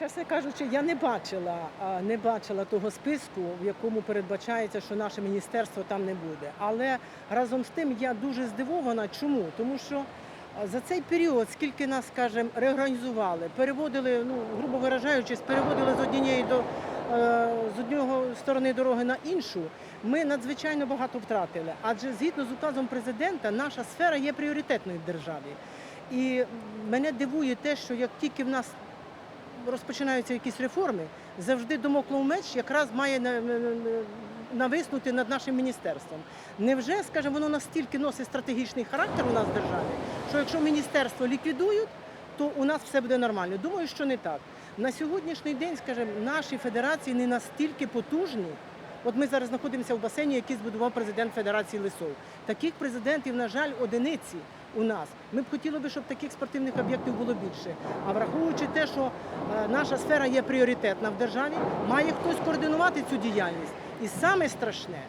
Чесно кажучи, я не бачила, не бачила того списку, в якому передбачається, що наше міністерство там не буде. Але разом з тим я дуже здивована. Чому? Тому що за цей період, скільки нас, скажімо, реорганізували, переводили, ну грубо виражаючись, переводили з однієї до е, з одного сторони дороги на іншу, ми надзвичайно багато втратили. Адже згідно з указом президента, наша сфера є пріоритетною в державі. І мене дивує те, що як тільки в нас розпочинаються якісь реформи, завжди домоклов меч якраз має на- на- на- нависнути над нашим міністерством. Невже, скажімо, воно настільки носить стратегічний характер у нас в державі, що якщо міністерство ліквідують, то у нас все буде нормально. Думаю, що не так. На сьогоднішній день, скажімо, наші федерації не настільки потужні. От ми зараз знаходимося в басейні, який збудував президент Федерації Лисов. Таких президентів, на жаль, одиниці у нас. Ми б хотіли би, щоб таких спортивних об'єктів було більше. А враховуючи те, що е, наша сфера є пріоритетна в державі, має хтось координувати цю діяльність. І саме страшне,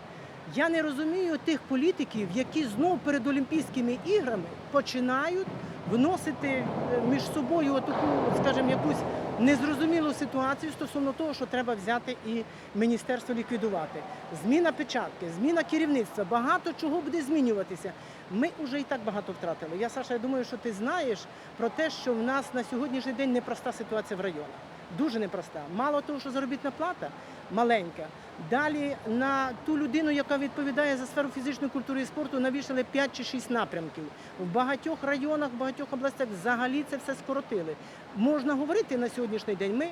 я не розумію тих політиків, які знов перед Олімпійськими іграми починають вносити е, між собою таку, скажімо, якусь незрозумілу ситуацію стосовно того, що треба взяти і міністерство ліквідувати. Зміна печатки, зміна керівництва, багато чого буде змінюватися. Ми вже і так багато втратили. Я, Саша, я думаю, що ти знаєш про те, що в нас на сьогоднішній день непроста ситуація в районах. Дуже непроста. Мало того, що заробітна плата маленька. Далі на ту людину, яка відповідає за сферу фізичної культури і спорту, навішали 5 чи 6 напрямків. В багатьох районах, в багатьох областях взагалі це все скоротили. Можна говорити на сьогоднішній день. Ми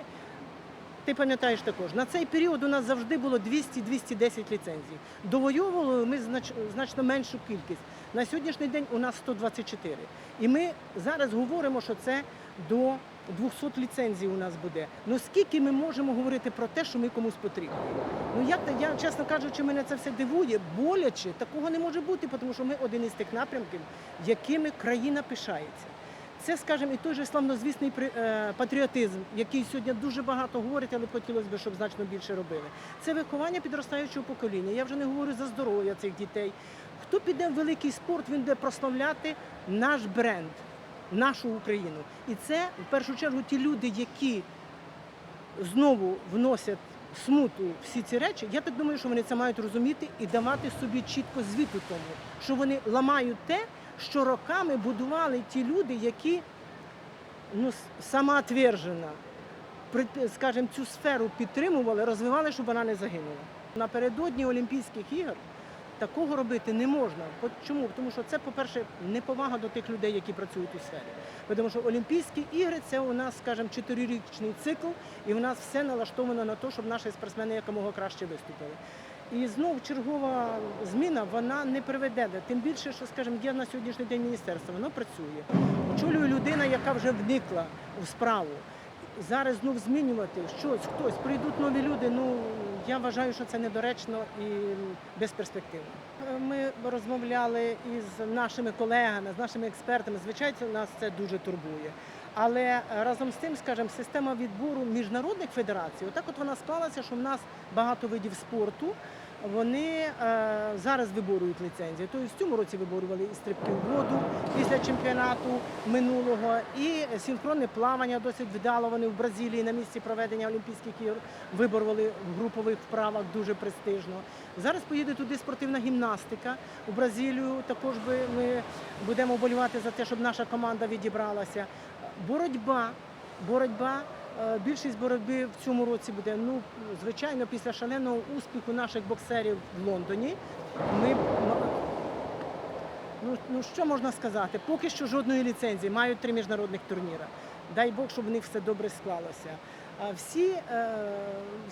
ти пам'ятаєш також, на цей період у нас завжди було 200-210 ліцензій. Довоювали ми знач- значно меншу кількість. На сьогоднішній день у нас 124. І ми зараз говоримо, що це до 200 ліцензій у нас буде. Ну скільки ми можемо говорити про те, що ми комусь потрібні? Ну як я, чесно кажучи, мене це все дивує, боляче. Такого не може бути, тому що ми один із тих напрямків, якими країна пишається. Це, скажімо, і той же славнозвісний е, патріотизм, який сьогодні дуже багато говорить, але хотілося б, щоб значно більше робили. Це виховання підростаючого покоління. Я вже не говорю за здоров'я цих дітей. Хто піде в великий спорт, він буде прославляти наш бренд, нашу Україну. І це в першу чергу ті люди, які знову вносять смуту всі ці речі. Я так думаю, що вони це мають розуміти і давати собі чітко звіту тому, що вони ламають те, що роками будували ті люди, які ну, с- самоотвержено, при- скажімо, цю сферу підтримували, розвивали, щоб вона не загинула. Напередодні Олімпійських ігор такого робити не можна. Чому? Тому що це, по-перше, неповага до тих людей, які працюють у сфері. Тому що Олімпійські ігри це у нас, скажімо, чотирирічний цикл, і у нас все налаштовано на те, щоб наші спортсмени якомога краще виступили. І знов чергова зміна вона не приведе. Тим більше, що, скажімо, є на сьогоднішній день міністерство, воно працює. Очолює людина, яка вже вникла в справу. Зараз знов змінювати щось, хтось, прийдуть нові люди. Ну я вважаю, що це недоречно і безперспективно. Ми розмовляли із нашими колегами, з нашими експертами. Звичайно, нас це дуже турбує. Але разом з тим, скажімо, система відбору міжнародних федерацій, отак от вона склалася, що в нас багато видів спорту. Вони е, зараз виборюють ліцензії. Тобто в цьому році виборювали і стрибки в воду після чемпіонату минулого, і синхронне плавання досить вдало. Вони в Бразилії на місці проведення Олімпійських ігор виборювали в групових вправах дуже престижно. Зараз поїде туди спортивна гімнастика у Бразилію. Також ми будемо болювати за те, щоб наша команда відібралася. Боротьба, боротьба. Е, Більшість боротьби в цьому році буде. Ну, звичайно, після шаленого успіху наших боксерів в Лондоні. Ми ну, ну що можна сказати? Поки що жодної ліцензії, мають три міжнародних турніри. Дай Бог, щоб у них все добре склалося. Всі, е,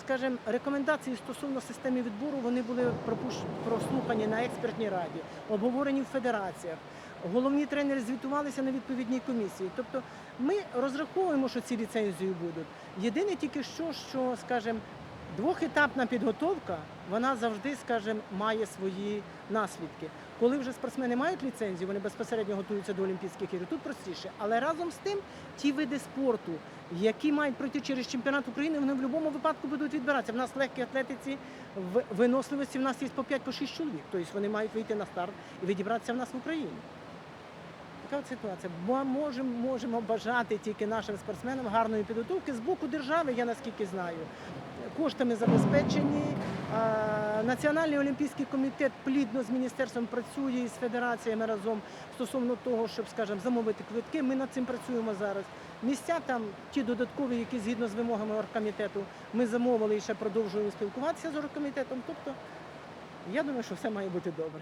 скажімо, рекомендації стосовно системи відбору вони були прослухані на експертній раді, обговорені в федераціях. Головні тренери звітувалися на відповідній комісії. Тобто ми розраховуємо, що ці ліцензії будуть. Єдине тільки що, що, скажімо, двохетапна підготовка, вона завжди, скажімо, має свої наслідки. Коли вже спортсмени мають ліцензію, вони безпосередньо готуються до Олімпійських ігор, тут простіше. Але разом з тим, ті види спорту, які мають пройти через чемпіонат України, вони в будь-якому випадку будуть відбиратися. В нас в легкій атлетиці в виносливості в нас є по 5-6 чоловік. Тобто вони мають вийти на старт і відібратися в нас в Україні. Така ситуація. Ми можемо, можемо бажати тільки нашим спортсменам гарної підготовки з боку держави, я наскільки знаю. Коштами забезпечені. Національний олімпійський комітет плідно з міністерством працює і з федераціями разом стосовно того, щоб, скажімо, замовити квитки. Ми над цим працюємо зараз. Місця там, ті додаткові, які згідно з вимогами оргкомітету, ми замовили і ще продовжуємо спілкуватися з оргкомітетом. Тобто, я думаю, що все має бути добре.